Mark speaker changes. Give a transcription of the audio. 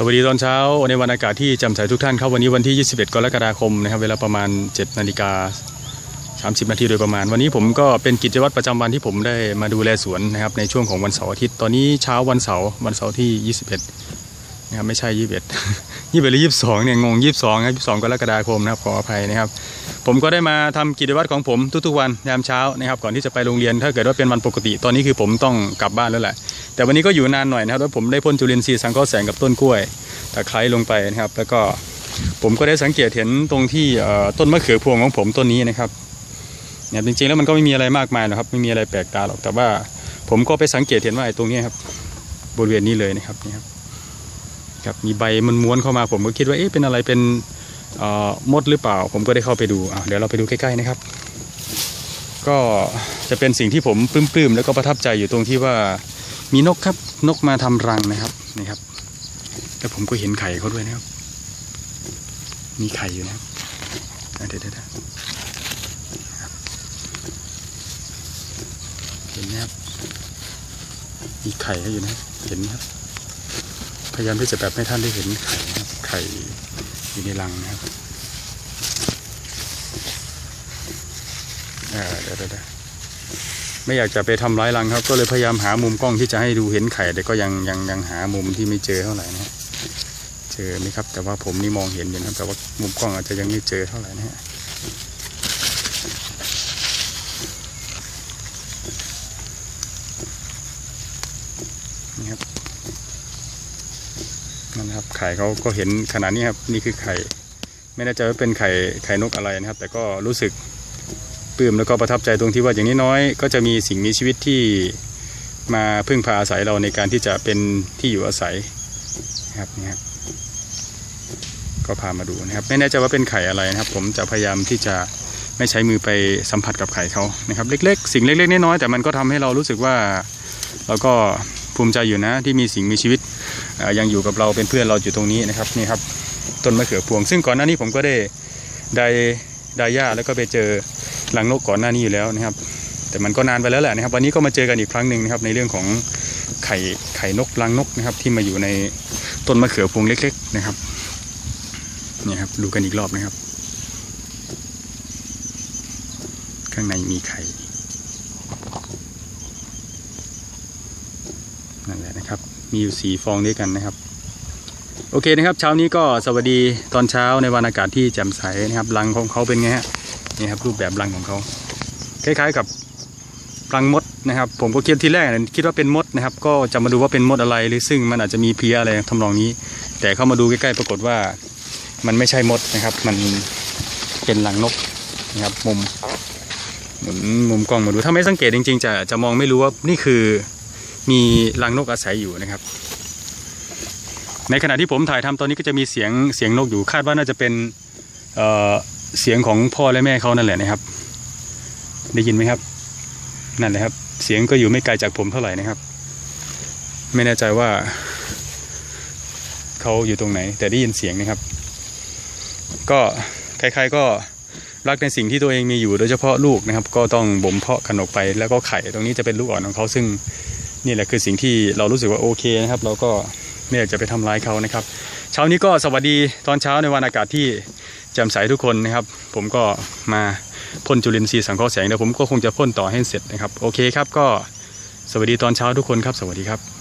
Speaker 1: สวัสดีตอนเช้าในวันอากาศที่แจำใสทุกท่านครับวันนี้วันที่ 21 กรกฎาคมนะครับเวลาประมาณ7นาฬิกา30 นาทีโดยประมาณ วันนี้ผมก็เป็นกิจวัตรประจำวันที่ผมได้มาดูแลสวนนะครับในช่วงของวันเสาร์อาทิตย์ตอนนี้เช้าวันเสาร์วันเสาร์ที่ 21นะครับไม่ใช่ 21 21หรือ22เนี่ยงง 22ครับ22 กรกฎาคมนะครับขออภัยนะครับผมก็ได้มาทำกิจวัตรของผมทุกๆวันยามเช้านะครับก่อนที่จะไปโรงเรียนถ้าเกิดว่าเป็นวันปกติ ตอนนี้คือผมต้องกลับบ้านแล้วแหละ แต่วันนี้ก็อยู่นานหน่อยนะครับแล้วผมได้พ่นจุลินทรีย์สังเคราะห์แสงกับต้นกล้วยตะไคร้ลงไปนะครับ แล้วก็ผมก็ได้สังเกตเห็นตรงที่ต้นมะเขือพวงของผมต้นนี้นะครับเนี่ยจริงๆแล้วมันก็ไม่มีอะไรมากมายหรอกครับ ไม่มีอะไรแปลกตาหรอกแต่ว่าผมก็ไปสังเกตเห็นว่าไอ้ตรงนี้ครับบริเวณนี้เลยนะครับนี่ครับครับมีใบมันม้วนเข้ามาผมก็คิดว่าเอ๊ะเป็นอะไรเป็นมดหรือเปล่า ผมก็ได้เข้าไปดูอะเดี๋ยวเราไปดูใกล้ๆนะครับ ก็จะเป็นสิ่งที่ผมปลื้มๆแล้วก็ประทับใจอยู่ตรงที่ว่า มีนกครับนกมาทำรังนะครับนี่ครับ แล้วผมก็เห็นไข่เขาด้วยนะครับ มีไข่อยู่นะครับเดี๋ยวเดี๋ยวเดี๋ยวครับเห็นไหมครับมีไข่เขาอยู่นะครับเห็นไหมครับ พยายามที่จะแบบให้ท่านได้เห็นไข่นะครับไข่อยู่ในรังนะครับเดี๋ยวเดี๋ยวเดี๋ยว ไม่อยากจะไปทำร้ายรังครับ ก็เลยพยายามหามุมกล้องที่จะให้ดูเห็นไข่ แต่ก็ยังยังยังหามุมที่ไม่เจอเท่าไหร่นะเจอไหมครับ แต่ว่าผมนี่มองเห็นอยู่นะแต่ว่ามุมกล้องอาจจะยังไม่เจอเท่าไหร่นะฮะนี่ครับนั่นครับไข่เขาก็เห็นขนาดนี้ครับนี่คือไข่ ไม่แน่ใจว่าเป็นไข่ไข่นกอะไรนะครับ แต่ก็รู้สึก ปลื้มแล้วก็ประทับใจตรงที่ว่าอย่างน้อยๆก็จะมีสิ่งมีชีวิตที่มาพึ่งพาอาศัยเราในการที่จะเป็นที่อยู่อาศัยนะครับนี่ครับก็พามาดูนะครับ ไม่แน่ใจว่าเป็นไข่อะไรนะครับ ผมจะพยายามที่จะไม่ใช้มือไปสัมผัสกับไข่เขานะครับ เล็ก ๆ สิ่งเล็กๆน้อยๆแต่มันก็ทำให้เรารู้สึกว่าเราก็ภูมิใจอยู่นะที่มีสิ่งมีชีวิตยังอยู่กับเราเป็นเพื่อนเราอยู่ตรงนี้นะครับนี่ครับต้นมะเขือพวง ซึ่งก่อนหน้านี้ผมก็ได้ได้ได้หญ้าแล้วก็ไปเจอ ลังนกก่อนหน้านี้อยู่แล้วนะครับ แต่มันก็นานไปแล้วแหละนะครับ วันนี้ก็มาเจอกันอีกครั้งหนึ่งนะครับ ในเรื่องของไข่ไข่นกรังนกนะครับ ที่มาอยู่ในต้นมะเขือพวงเล็ก ๆ นะครับเนี่ยครับ ดูกันอีกรอบนะครับ ข้างในมีไข่นั่นแหละนะครับ มีอยู่สีฟองด้วยกันนะครับโอเคนะครับเช้านี้ก็สวัสดีตอนเช้าในวันอากาศที่แจ่มใสนะครับรังของเขาเป็นไงฮะ นี่ครับรูปแบบรังของเขาคล้ายๆกับรังมดนะครับผมก็คิดที่แรกคิดว่าเป็นมดนะครับ ก็จะมาดูว่าเป็นมดอะไรหรือซึ่งมันอาจจะมีเพี้ยอะไรทำนองนี้ แต่เข้ามาดูใกล้ๆปรากฏว่ามันไม่ใช่มดนะครับ มันเป็นรังนกนะครับมุมหมุนมุมกล้องมาดูถ้าไม่สังเกตจริง ๆ จะจะมองไม่รู้ว่านี่คือมีรังนกอาศัยอยู่นะครับ ในขณะที่ผมถ่ายทำตอนนี้ก็จะมีเสียงเสียงนกอยู่คาดว่าน่าจะเป็น เสียงของพ่อและแม่เขานั่นแหละนะครับ ได้ยินไหมครับ นั่นแหละครับ เสียงก็อยู่ไม่ไกลจากผมเท่าไหร่นะครับ ไม่แน่ใจว่าเขาอยู่ตรงไหน แต่ได้ยินเสียงนะครับ ก็ใครๆก็รักในสิ่งที่ตัวเองมีอยู่โดยเฉพาะลูกนะครับ ก็ต้องบ่มเพาะขนกไปแล้วก็ไข่ตรงนี้จะเป็นลูกอ่อนของเขาซึ่งนี่แหละคือสิ่งที่เรารู้สึกว่าโอเคนะครับ เราก็ไม่อยากจะไปทำร้ายเขานะครับ เช้านี้ก็สวัสดีตอนเช้าในวันอากาศที่ จำใสทุกคนนะครับ ผมก็มาพ่นจุลินทรีย์สังเคราะห์แสงเดี๋ยวผมก็คงจะพ่นต่อให้เสร็จนะครับ โอเคครับก็สวัสดีตอนเช้าทุกคนครับ สวัสดีครับ